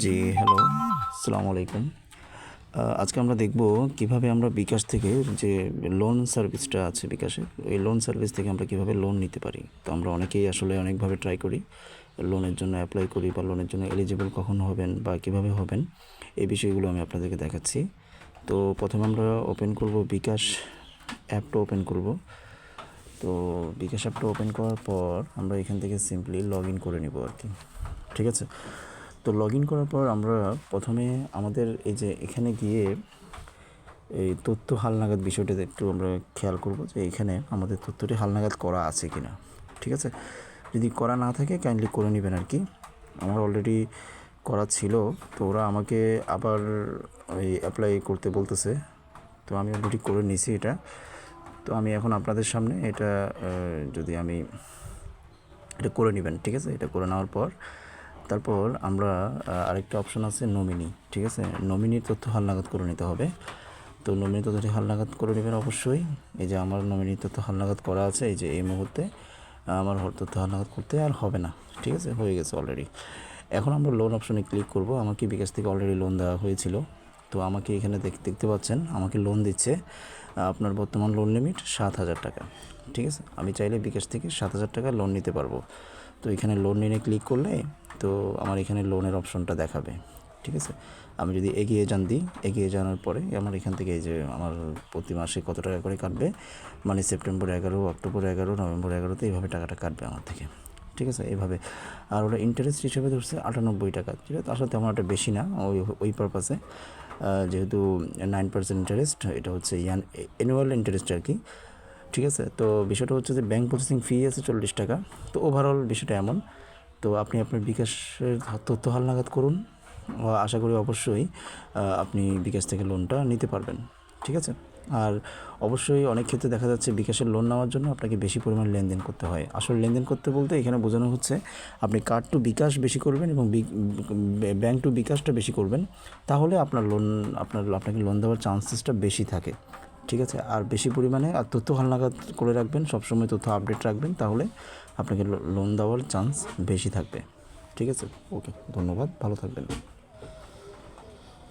জি hello আসসালামু আলাইকুম আজকে আমরা দেখব কীভাবে আমরা বিকাশ থেকে যে লোন সার্ভিসটা আছে বিকাশের ওই লোন সার্ভিস থেকে আমরা কীভাবে লোন নিতে পারি। তো আমরা অনেকেই আসলে অনেকভাবে ট্রাই করি লোনের জন্য অ্যাপ্লাই করি বা লোনের জন্য এলিজিবল কখন হবেন বা কীভাবে হবেন, এই বিষয়গুলো আমি আপনাদেরকে দেখাচ্ছি। তো প্রথমে আমরা ওপেন করব বিকাশ অ্যাপটা ওপেন করব। তো বিকাশ অ্যাপটা ওপেন করার পর আমরা এখান থেকে সিম্পলি লগ ইন করে নেব আর কি। ঠিক আছে? তো লগ ইন করার পর আমরা প্রথমে আমাদের এই যে এখানে গিয়ে এই তথ্য হালনাগাদ বিষয়টাতে একটু আমরা খেয়াল করব যে এখানে আমাদের তথ্যটি হালনাগাদ করা আছে কি না ঠিক আছে? যদি করা না থাকে কাইন্ডলি করে নেবেন আর কি আমার অলরেডি করা ছিল, তো ওরা আমাকে আবার ওই অ্যাপ্লাই করতে বলতেছে। তো আমি অলরেডি করে নিছি এটা। তো আমি এখন আপনাদের সামনে এটা যদি আমি, এটা করে নেবেন, ঠিক আছে? এটা করে নেওয়ার পর তারপর আমরা আরেকটা অপশন আছে নমিনি ঠিক আছে? নমিনির তথ্য হালনাগাদ করে নিতে হবে। তো নমিনি তথ্যটি হালনাগাদ করে নেবেন অবশ্যই। এই যে আমার নমিনি তথ্য হালনাগাদ করা আছে, এই যে এই মুহূর্তে, আমার তথ্য হালনাগাদ করতে আর হবে না, ঠিক আছে? হয়ে গেছে অলরেডি এখন আমরা লোন অপশনে ক্লিক করব। আমাকে বিকাশ থেকে অলরেডি লোন দেওয়া হয়েছিল? তো আমাকে এখানে দেখ- দেখতে পাচ্ছেন, আমাকে লোন দিচ্ছে আপনার বর্তমান লোন লিমিট সাত হাজার টাকা, ঠিক আছে? আমি চাইলে বিকাশ থেকে সাত হাজার টাকা লোন নিতে পারব। তো এখানে লোন নিয়ে ক্লিক করলে তো আমার এখানে লোনের অপশনটা দেখাবে, ঠিক আছে? আমি যদি এগিয়ে যান দিই, এগিয়ে জানার পরে আমার এখান থেকে এই যে আমার প্রতি মাসে কত টাকা করে কাটবে? মানে সেপ্টেম্বর এগারো, অক্টোবর এগারো, নভেম্বর এগারোতে এইভাবে টাকাটা কাটবে আমার থেকে, ঠিক আছে? এইভাবে আর ওরা ইন্টারেস্ট হিসেবে ধরছে আটানব্বই টাকা, ঠিক আছে? আসলে তেমন একটা বেশি না, ওই ওই পারপাসে যেহেতু নাইন পার্সেন্ট ইন্টারেস্ট এটা হচ্ছে ইয়ান অ্যানুয়াল ইন্টারেস্ট আর কি। ঠিক আছে? তো বিষয়টা হচ্ছে যে ব্যাংক প্রসেসিং ফি আছে চল্লিশ টাকা। তো ওভারঅল বিষয়টা এমন। তো আপনি আপনার বিকাশের তথ্য হালনাগাদ করুন। আশা করি অবশ্যই আপনি বিকাশ থেকে লোনটা নিতে পারবেন। ঠিক আছে? আর অবশ্যই অনেক ক্ষেত্রে দেখা যাচ্ছে বিকাশের লোন নেওয়ার জন্য আপনাকে বেশি পরিমাণ লেনদেন করতে হয়। আসলে লেনদেন করতে বলতে এখানে বোঝানো হচ্ছে, আপনি কার্ড টু বিকাশ বেশি করবেন এবং ব্যাংক টু বিকাশটা বেশি করবেন। তাহলে আপনার লোন আপনার, আপনাকে লোন দেওয়ার চান্সেসটা বেশি থাকে। ঠিক আছে? আর বেশি পরিমাণে, আর তথ্য হালনাগাদ করে রাখবেন, সবসময় তথ্য আপডেট রাখবেন, তাহলে আপনাকে লোন দেওয়ার চান্স বেশি থাকবে। ঠিক আছে? ওকে ধন্যবাদ, ভালো থাকবেন।